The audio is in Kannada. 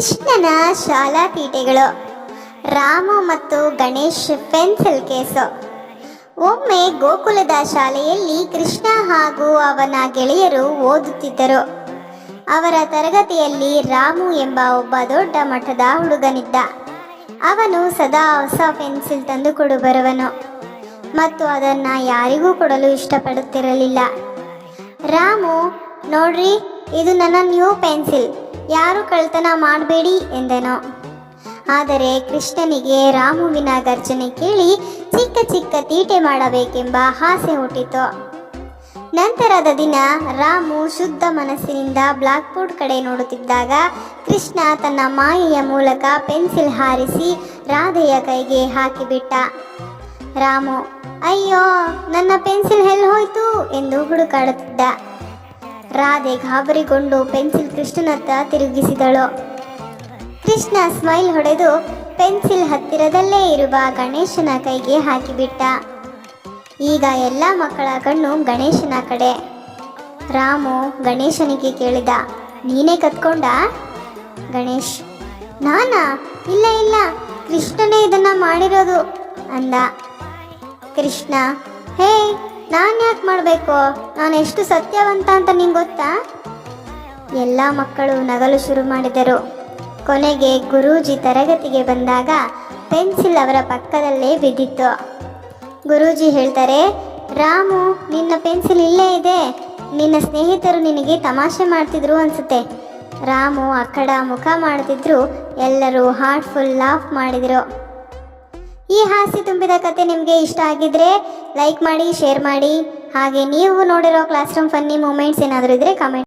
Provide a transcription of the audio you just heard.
ಕೃಷ್ಣನ ಶಾಲಾ ತೀಟೆಗಳು ರಾಮ ಮತ್ತು ಗಣೇಶ್ ಪೆನ್ಸಿಲ್ ಕೇಸು. ಒಮ್ಮೆ ಗೋಕುಲದ ಶಾಲೆಯಲ್ಲಿ ಕೃಷ್ಣ ಹಾಗೂ ಅವನ ಗೆಳೆಯರು ಓದುತ್ತಿದ್ದರು. ಅವರ ತರಗತಿಯಲ್ಲಿ ರಾಮು ಎಂಬ ಒಬ್ಬ ದೊಡ್ಡ ಮಠದ ಹುಡುಗನಿದ್ದ. ಅವನು ಸದಾ ಹೊಸ ಪೆನ್ಸಿಲ್ ತಂದುಕೊಡು ಬರುವನು ಮತ್ತು ಅದನ್ನು ಯಾರಿಗೂ ಕೊಡಲು ಇಷ್ಟಪಡುತ್ತಿರಲಿಲ್ಲ. ರಾಮು, ನೋಡ್ರಿ, ಇದು ನನ್ನ ನ್ಯೂ ಪೆನ್ಸಿಲ್. ಯಾರು ಕಳ್ತನ ಮಾಡಬೇಡಿ ಎಂದನು. ಆದರೆ ಕೃಷ್ಣನಿಗೆ ರಾಮುವಿನ ಗರ್ಜನೆ ಕೇಳಿ ಚಿಕ್ಕ ಚಿಕ್ಕ ತೀಟೆ ಮಾಡಬೇಕೆಂಬ ಆಸೆ ಹುಟ್ಟಿತು. ನಂತರದ ದಿನ ರಾಮು ಶುದ್ಧ ಮನಸ್ಸಿನಿಂದ ಬ್ಲಾಕ್ ಬೋರ್ಡ್ ಕಡೆ ನೋಡುತ್ತಿದ್ದಾಗ ಕೃಷ್ಣ ತನ್ನ ಮಾಯೆಯ ಮೂಲಕ ಪೆನ್ಸಿಲ್ ಹಾರಿಸಿ ರಾಧೆಯ ಕೈಗೆ ಹಾಕಿಬಿಟ್ಟ. ರಾಮು, ಅಯ್ಯೋ, ನನ್ನ ಪೆನ್ಸಿಲ್ ಎಲ್ಲಿ ಹೋಯ್ತು? ಎಂದು ಹುಡುಕಾಡುತ್ತಿದ್ದ. ರಾಧೆ ಗಾಬರಿಗೊಂಡು ಪೆನ್ಸಿಲ್ ಕೃಷ್ಣನತ್ತ ತಿರುಗಿಸಿದಳು. ಕೃಷ್ಣ ಸ್ಮೈಲ್ ಹೊಡೆದು ಪೆನ್ಸಿಲ್ ಹತ್ತಿರದಲ್ಲೇ ಇರುವ ಗಣೇಶನ ಕೈಗೆ ಹಾಕಿಬಿಟ್ಟ. ಈಗ ಎಲ್ಲ ಮಕ್ಕಳ ಕಣ್ಣು ಗಣೇಶನ ಕಡೆ. ರಾಮು ಗಣೇಶನಿಗೆ ಕೇಳಿದ, ನೀನೇ ಕತ್ಕೊಂಡ ಗಣೇಶ್, ನಾನಾ? ಇಲ್ಲ ಇಲ್ಲ, ಕೃಷ್ಣನೇ ಇದನ್ನ ಮಾಡಿರೋದು. ಅಂದ. ಕೃಷ್ಣ, ಹೇ ನಾನು ಯಾಕೆ ಮಾಡಬೇಕು? ನಾನು ಎಷ್ಟು ಸತ್ಯವಂತ ಅಂತ ನಿಂಗೆ ಗೊತ್ತಾ? ಎಲ್ಲ ಮಕ್ಕಳು ನಗಲು ಶುರು ಮಾಡಿದರು. ಕೊನೆಗೆ ಗುರೂಜಿ ತರಗತಿಗೆ ಬಂದಾಗ ಪೆನ್ಸಿಲ್ ಅವರ ಪಕ್ಕದಲ್ಲೇ ಬಿದ್ದಿತ್ತು. ಗುರೂಜಿ ಹೇಳ್ತಾರೆ, ರಾಮು, ನಿನ್ನ ಪೆನ್ಸಿಲ್ ಇಲ್ಲೇ ಇದೆ. ನಿನ್ನ ಸ್ನೇಹಿತರು ನಿನಗೆ ತಮಾಷೆ ಮಾಡ್ತಿದ್ರು ಅನ್ಸುತ್ತೆ. ರಾಮು ಆ ಕಡ ಮುಖ ಮಾಡ್ತಿದ್ರು. ಎಲ್ಲರೂ ಹಾರ್ಟ್ಫುಲ್ ಲಾಫ್ ಮಾಡಿದರು. ಈ ಹಾಸ್ಯ ತುಂಬಿದ ಕತೆ ನಿಮಗೆ ಇಷ್ಟ ಆಗಿದ್ರೆ ಲೈಕ್ ಮಾಡಿ ಶೇರ್ ಮಾಡಿ. ಹಾಗೆ ನೀವು ನೋಡಿರೋ ಕ್ಲಾಸ್ ರೂಮ್ ಫನ್ನಿ ಮೂಮೆಂಟ್ಸ್ ಏನಾದರೂ ಇದ್ರೆ ಕಮೆಂಟ್